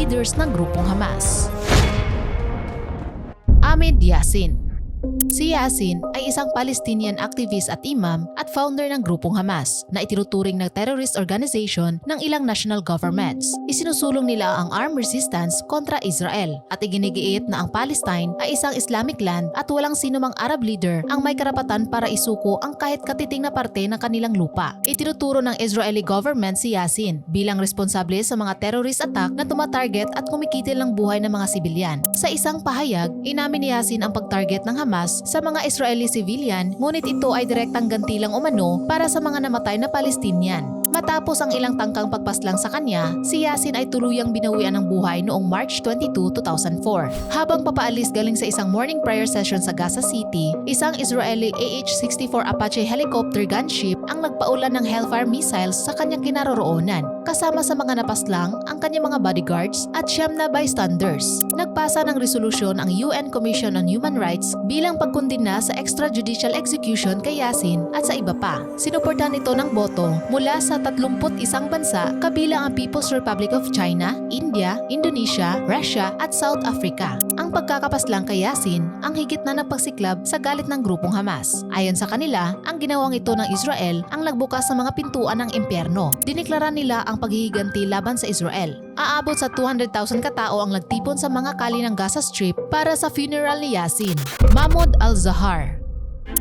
leaders ng grupong Hamas. Ahmed Yassin Si Yassin ay isang Palestinian activist at imam at founder ng grupong Hamas na itinuturing na terrorist organization ng ilang national governments. Isinusulong nila ang armed resistance kontra Israel at iginigiit na ang Palestine ay isang Islamic land at walang sinumang Arab leader ang may karapatan para isuko ang kahit katiting na parte ng kanilang lupa. Itinuturo ng Israeli government si Yassin bilang responsable sa mga terrorist attack na tumatarget at kumikitil ng buhay ng mga sibilyan. Sa isang pahayag, inamin ni Yassin ang pag-target ng Hamas sa mga Israeli civilian ngunit ito ay direktang gantilang umano para sa mga namatay na Palestinian. Matapos ang ilang tangkang pagpaslang sa kanya, si Yasin ay tuluyang binawian ng buhay noong March 22, 2004. Habang papaalis galing sa isang morning prayer session sa Gaza City, isang Israeli AH-64 Apache helicopter gunship ang nagpaulan ng Hellfire missiles sa kanyang kinaroroonan. Kasama sa mga napaslang ang kanyang mga bodyguards at siyam na bystanders. Nagpasa ng resolusyon ang UN Commission on Human Rights bilang pagkundina sa extrajudicial execution kay Yasin at sa iba pa. Sinuportahan ito ng boto mula sa 31 bansa kabilang ang People's Republic of China, India, Indonesia, Russia at South Africa. Ang pagkakapaslang kay Yasin ang higit na nagpasiklab sa galit ng grupong Hamas. Ayon sa kanila, ang ginawang ito ng Israel ang nagbukas sa mga pintuan ng impyerno. Diniklara nila ang paghihiganti laban sa Israel. Aabot sa 200,000 katao ang nagtipon sa mga kali ng Gaza Strip para sa funeral ni Yasin. Mahmoud Al-Zahar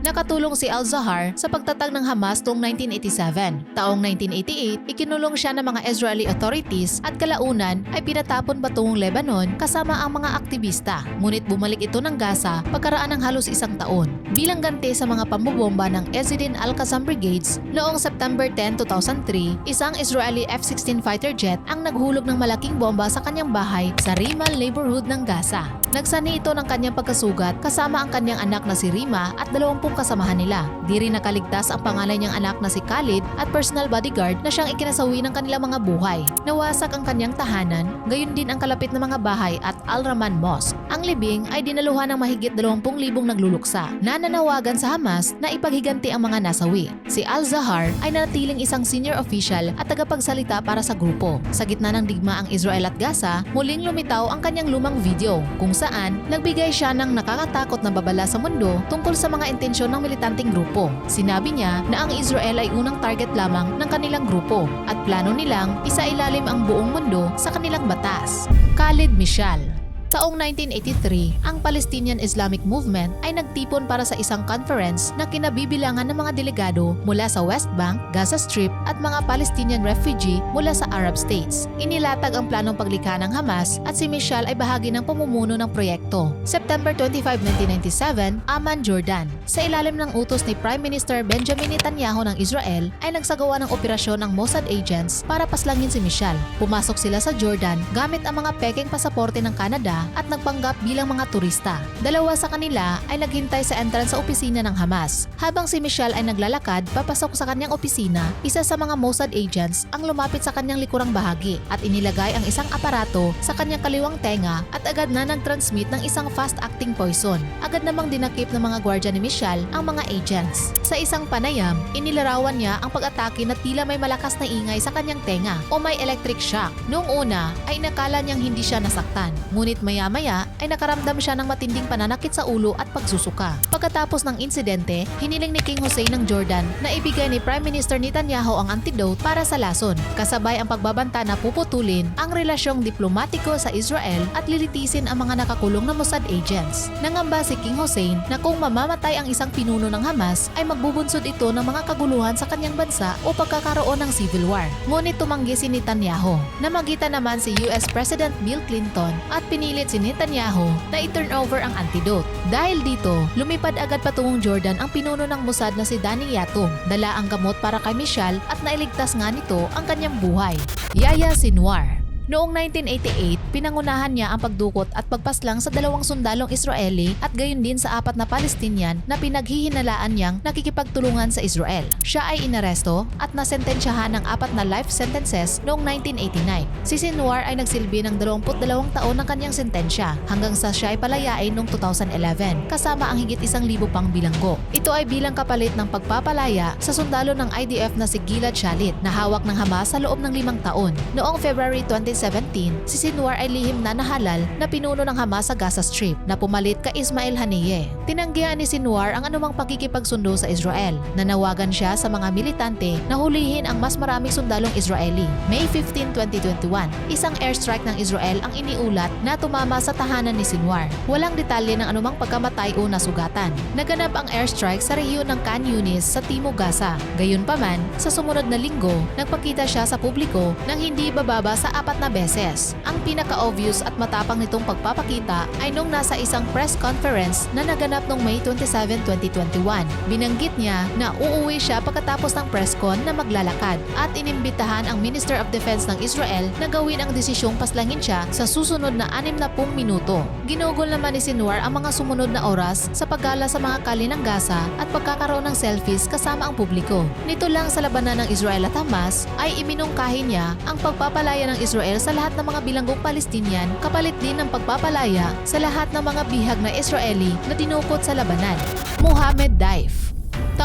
Nakatulong si Al-Zahar sa pagtatag ng Hamas noong 1987. Taong 1988, ikinulong siya ng mga Israeli authorities at kalaunan ay pinatapon patungong Lebanon kasama ang mga aktivista. Ngunit bumalik ito ng Gaza pagkaraan ng halos isang taon. Bilang ganti sa mga pambobomba ng Ezzedin Al-Qassam Brigades noong September 10, 2003, isang Israeli F-16 fighter jet ang naghulog ng malaking bomba sa kanyang bahay sa Rimal neighborhood ng Gaza. Nagsani ito ng kanyang pagkasugat kasama ang kanyang anak na si Rima at 20 kasamahan nila. Di rin nakaligtas ang pangalan niyang anak na si Khalid at personal bodyguard na siyang ikinasawi ng kanilang mga buhay. Nawasak ang kanyang tahanan, gayon din ang kalapit na mga bahay at Al-Raman Mosque. Ang libing ay dinaluhan ng mahigit 20,000 nagluluksa. Nananawagan sa Hamas na ipaghiganti ang mga nasawi. Si Al-Zahar ay nanatiling isang senior official at tagapagsalita para sa grupo. Sa gitna ng digma ang Israel at Gaza, muling lumitaw ang kanyang lumang video kung saan nagbigay siya ng nakakatakot na babala sa mundo tungkol sa mga intensyon ng militanteng grupo. Sinabi niya na ang Israel ay unang target lamang ng kanilang grupo at plano nilang isailalim ang buong mundo sa kanilang batas. Khalid Mishal Taong 1983, ang Palestinian Islamic Movement ay nagtipon para sa isang conference na kinabibilangan ng mga delegado mula sa West Bank, Gaza Strip at mga Palestinian refugee mula sa Arab states. Inilatag ang planong paglikha ng Hamas at si Michelle ay bahagi ng pamumuno ng proyekto. September 25, 1997, Amman, Jordan. Sa ilalim ng utos ni Prime Minister Benjamin Netanyahu ng Israel ay nagsagawa ng operasyon ng Mossad agents para paslangin si Michelle. Pumasok sila sa Jordan gamit ang mga peking pasaporte ng Canada at nagpanggap bilang mga turista. Dalawa sa kanila ay naghintay sa entrance sa opisina ng Hamas. Habang si Michelle ay naglalakad papasok sa kanyang opisina, isa sa mga Mossad agents ang lumapit sa kanyang likurang bahagi at inilagay ang isang aparato sa kanyang kaliwang tenga at agad na nag-transmit ng isang fast-acting poison. Agad namang dinakip ng mga gwardya ni Michelle ang mga agents. Sa isang panayam, inilarawan niya ang pag-atake na tila may malakas na ingay sa kanyang tenga o may electric shock. Noong una ay nakala niyang hindi siya nasaktan, ngunit maya-maya ay nakaramdam siya ng matinding pananakit sa ulo at pagsusuka. Pagkatapos ng insidente, hiniling ni King Hussein ng Jordan na ibigay ni Prime Minister Netanyahu ang antidote para sa lason, kasabay ang pagbabanta na puputulin ang relasyong diplomatiko sa Israel at lilitisin ang mga nakakulong na Mossad agents. Nangamba si King Hussein na kung mamamatay ang isang pinuno ng Hamas ay magbubunsod ito ng mga kaguluhan sa kanyang bansa o pagkakaroon ng civil war. Ngunit tumanggi si Netanyahu. Namagitan naman si US President Bill Clinton at pinilit si Netanyahu na i-turn over ang antidote. Dahil dito, lumipad agad patungong Jordan ang pinuno ng Mossad na si Danny Yatom. Dala ang gamot para kay Michelle at nailigtas nga nito ang kanyang buhay. Yaya Sinwar Noong 1988, pinangunahan niya ang pagdukot at pagpaslang sa dalawang sundalong Israeli at gayon din sa apat na Palestinian na pinaghihinalaan niyang nakikipagtulungan sa Israel. Siya ay inaresto at nasentensyahan ng apat na life sentences noong 1989. Si Sinwar ay nagsilbi ng 22 taon ng kanyang sentensya hanggang sa siya ay palayain noong 2011 kasama ang higit isang libo pang bilanggo. Ito ay bilang kapalit ng pagpapalaya sa sundalo ng IDF na si Gilad Shalit na hawak ng Hamas sa loob ng limang taon. Noong February 26, 2017, si Sinwar ay lihim na nahalal na pinuno ng Hamas sa Gaza Strip na pumalit kay Ismail Haniyeh. Tinanggihan ni Sinwar ang anumang pakikipagsundo sa Israel. Nanawagan siya sa mga militante na hulihin ang mas maraming sundalong Israeli. May 15, 2021, isang airstrike ng Israel ang iniulat na tumama sa tahanan ni Sinwar. Walang detalye ng anumang pagkamatay o nasugatan. Naganap ang airstrike sa rehiyon ng Khan Yunis sa Timog Gaza. Gayunpaman, sa sumunod na linggo, nagpakita siya sa publiko nang hindi bababa sa apat na beses. Ang pinaka-obvious at matapang nitong pagpapakita ay nung nasa isang press conference na naganap noong May 27, 2021. Binanggit niya na uuwi siya pagkatapos ng press con na maglalakad at inimbitahan ang Minister of Defense ng Israel na gawin ang desisyong paslangin siya sa susunod na 60 minuto. Ginugol naman ni Sinwar ang mga sumunod na oras sa paggala sa mga kali ng Gaza at pagkakaroon ng selfies kasama ang publiko. Nito lang sa labanan ng Israel at Hamas ay iminungkahi niya ang pagpapalaya ng Israel sa lahat ng mga bilanggong Palestinian kapalit din ng pagpapalaya sa lahat ng mga bihag na Israeli na tinukot sa labanan. Mohammed Daif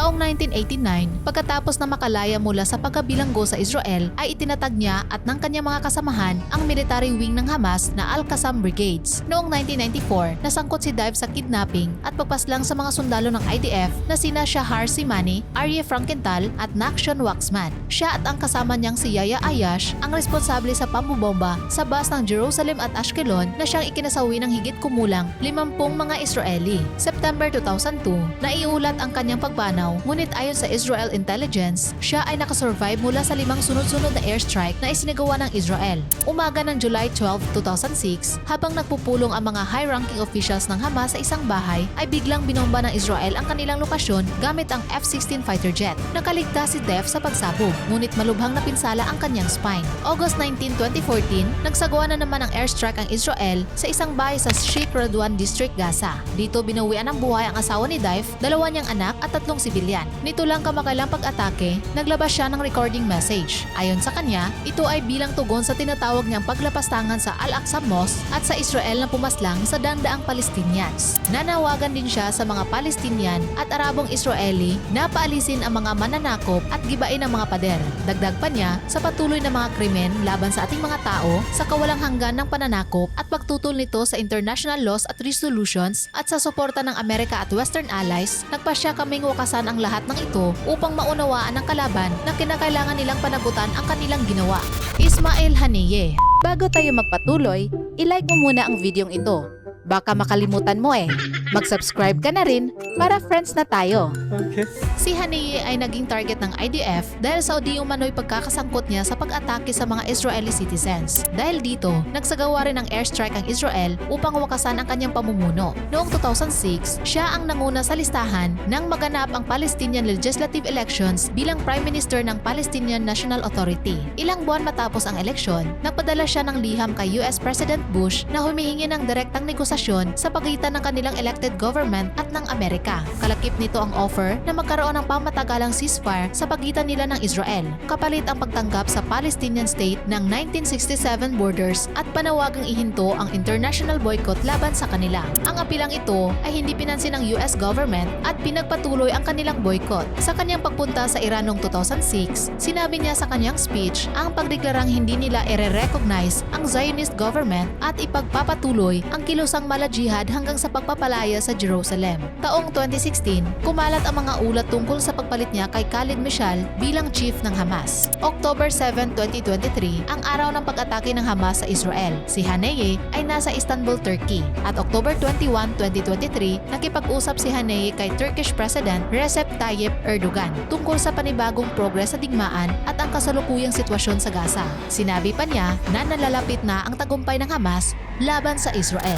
Taong 1989, pagkatapos na makalaya mula sa pagkabilanggo sa Israel, ay itinatag niya at ng kanyang mga kasamahan ang military wing ng Hamas na Al-Qassam Brigades. Noong 1994, nasangkot si Daif sa kidnapping at pagpaslang sa mga sundalo ng IDF na sina Shahar Simani, Arye Frankenthal at Nakshon Waxman. Siya at ang kasama niyang si Yaya Ayash ang responsable sa pambobomba sa bus ng Jerusalem at Ashkelon na siyang ikinasawi ng higit kumulang 50 mga Israeli. September 2002, naiulat ang kanyang pagbanaw ngunit ayon sa Israel Intelligence, siya ay nakasurvive mula sa limang sunod-sunod na airstrike na isinagawa ng Israel. Umaga ng July 12, 2006, habang nagpupulong ang mga high-ranking officials ng Hamas sa isang bahay, ay biglang binomba ng Israel ang kanilang lokasyon gamit ang F-16 fighter jet. Nakaligtas si Def sa pagsabog, ngunit malubhang napinsala ang kanyang spine. August 19, 2014, nagsagawa na naman ng airstrike ang Israel sa isang bahay sa Sheikh Radwan District, Gaza. Dito binawian ng buhay ang asawa ni Daif, dalawa niyang anak at tatlong sibilyan. Nito lang kamakailang pag-atake, naglabas siya ng recording message. Ayon sa kanya, ito ay bilang tugon sa tinatawag niyang paglapastangan sa Al-Aqsa Mosque at sa Israel na pumaslang sa dandaang Palestinians. Nanawagan din siya sa mga Palestinian at Arabong Israeli na paalisin ang mga mananakop at gibain ang mga pader. Dagdag pa niya sa patuloy na mga krimen laban sa ating mga tao sa kawalang hanggan ng pananakop at pagtutol nito sa international laws at resolutions at sa suporta ng Amerika at Western allies, nagpasya kaming wakasan ang lahat ng ito upang maunawaan ng kalaban na kinakailangan nilang panagutan ang kanilang ginawa. Ismael Haniyeh Bago tayo magpatuloy, ilike mo muna ang videong ito. Baka makalimutan mo eh. Mag-subscribe ka na rin para friends na tayo. Okay. Si Haniyeh ay naging target ng IDF dahil sa di umano'y pagkakasangkot niya sa pag-atake sa mga Israeli citizens. Dahil dito, nagsagawa rin ng airstrike ang Israel upang wakasan ang kanyang pamumuno. Noong 2006, siya ang nanguna sa listahan nang maganap ang Palestinian legislative elections bilang Prime Minister ng Palestinian National Authority. Ilang buwan matapos ang eleksyon, nagpadala siya ng liham kay US President Bush na humihingi ng direktang negosasyon sa pagitan ng kanilang elected government at ng Amerika. Kalakip nito ang offer na magkaroon ng pamatagalang ceasefire sa pagitan nila ng Israel, kapalit ang pagtanggap sa Palestinian state ng 1967 borders at panawagang ihinto ang international boycott laban sa kanila. Ang apilang ito ay hindi pinansin ng US government at pinagpatuloy ang kanilang boycott. Sa kanyang pagpunta sa Iran noong 2006, sinabi niya sa kanyang speech ang pagdeklarang hindi nila ire-recognize ang Zionist government at ipagpapatuloy ang kilusang mala jihad hanggang sa pagpapalaya sa Jerusalem. Taong 2016, kumalat ang mga ulat tungkol sa pagpalit niya kay Khalid Mishal bilang chief ng Hamas. October 7, 2023, ang araw ng pag-atake ng Hamas sa Israel. Si Haneye ay nasa Istanbul, Turkey. At October 21, 2023, nakipag-usap si Haneye kay Turkish President Recep Tayyip Erdogan tungkol sa panibagong progress sa digmaan at ang kasalukuyang sitwasyon sa Gaza. Sinabi pa niya na nalalapit na ang tagumpay ng Hamas laban sa Israel.